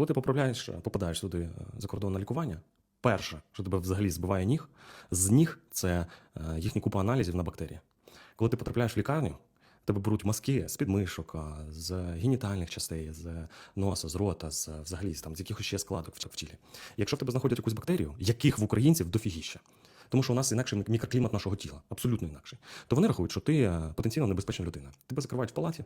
Коли ти поправляєш, попадаєш сюди е, за кордон на лікування, перше, що тебе взагалі збиває ніг, з ніг це е, їхня купа аналізів на бактерії. Коли ти потрапляєш в лікарню, тебе беруть мазки з підмишок, з генітальних частей, з носа, з рота, з взагалі там, з якихось ще складок в в тілі. Якщо в тебе знаходять якусь бактерію, яких в українців дофігіща, тому що у нас інакший мікроклімат нашого тіла, абсолютно інакший, то вони рахують, що ти е, потенційно небезпечна людина. Тебе закривають в палаті,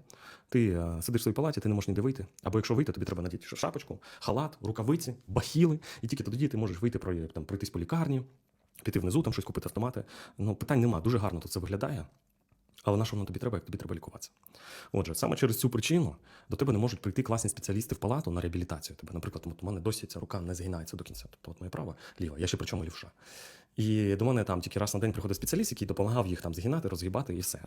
ти е, сидиш в своїй палаті, ти не можеш ніде вийти. Або якщо вийти, тобі треба надіти шапочку, халат, рукавиці, бахіли, і тільки тоді ти можеш вийти там, пройтись по лікарні, піти внизу, там щось купити автомати. Ну, питань нема, дуже гарно тут це виглядає. Але на що воно тобі треба, як тобі треба лікуватися? Отже, саме через цю причину до тебе не можуть прийти класні спеціалісти в палату на реабілітацію. Тебе, наприклад, у мене досі ця рука не згинається до кінця. Тобто, от моя права, ліва, я ще причому лівша. І до мене там тільки раз на день приходить спеціаліст, який допомагав їх там згинати, розгибати і все.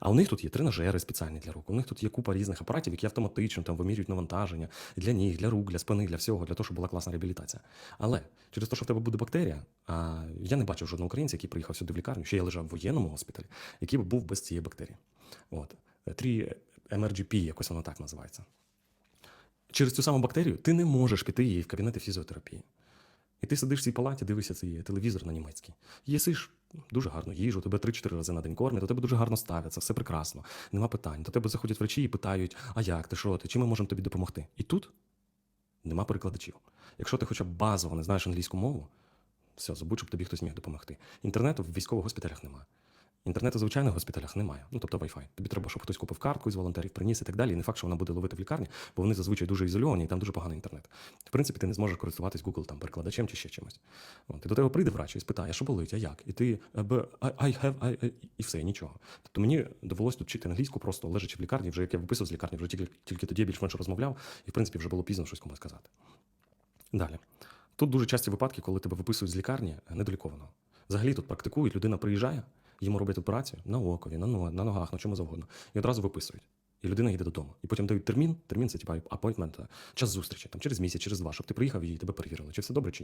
А у них тут є тренажери спеціальні для рук. У них тут є купа різних апаратів, які автоматично там вимірюють навантаження для ніг, для рук, для спини, для всього, для того, щоб була класна реабілітація. Але через те, що в тебе буде бактерія, а я не бачив жодного українця, який приїхав сюди в лікарню, ще я лежав в воєнному госпіталі, який би був без цієї бактерії. От. 3 MRGP, якось воно так називається. Через цю саму бактерію ти не можеш піти її в кабінети фізіотерапії. І ти сидиш в цій палаті, дивишся цей телевізор на німецький. Їсиш дуже гарну їжу, тебе 3-4 рази на день кормять, до тебе дуже гарно ставляться, все прекрасно, нема питань. До тебе заходять врачі і питають: а як ти, що ти, чим ми можемо тобі допомогти? І тут нема перекладачів. Якщо ти хоча б базово не знаєш англійську мову, все, забудь, щоб тобі хтось міг допомогти. Інтернету в військових госпіталях немає. Інтернету звичайно, в госпіталях немає. Ну тобто Wi-Fi. Тобі треба, щоб хтось купив картку з волонтерів, приніс і так далі. І не факт, що вона буде ловити в лікарні, бо вони зазвичай дуже ізольовані, і там дуже поганий інтернет. В принципі, ти не зможеш користуватись Google там перекладачем чи ще чимось. І до тебе прийде врач і спитає, а що болить, а як? І ти «Е, б- I, have, I, I», і все, і нічого. Тобто мені довелося тут вчити англійську, просто лежачи в лікарні, вже як я виписав з лікарні, вже тільки, тільки тоді я більш-менш розмовляв, і в принципі вже було пізно щось комусь сказати. Далі. Тут дуже часті випадки, коли тебе виписують з лікарні е, недолікованого. Взагалі тут практикують, людина приїжджає, йому роблять операцію на окові, на, на ногах, на чому завгодно, і одразу виписують. І людина йде додому. І потім дають термін. Термін це типа апойтмент, час зустрічі, там через місяць, через два, щоб ти приїхав і тебе перевірили, чи все добре, чи.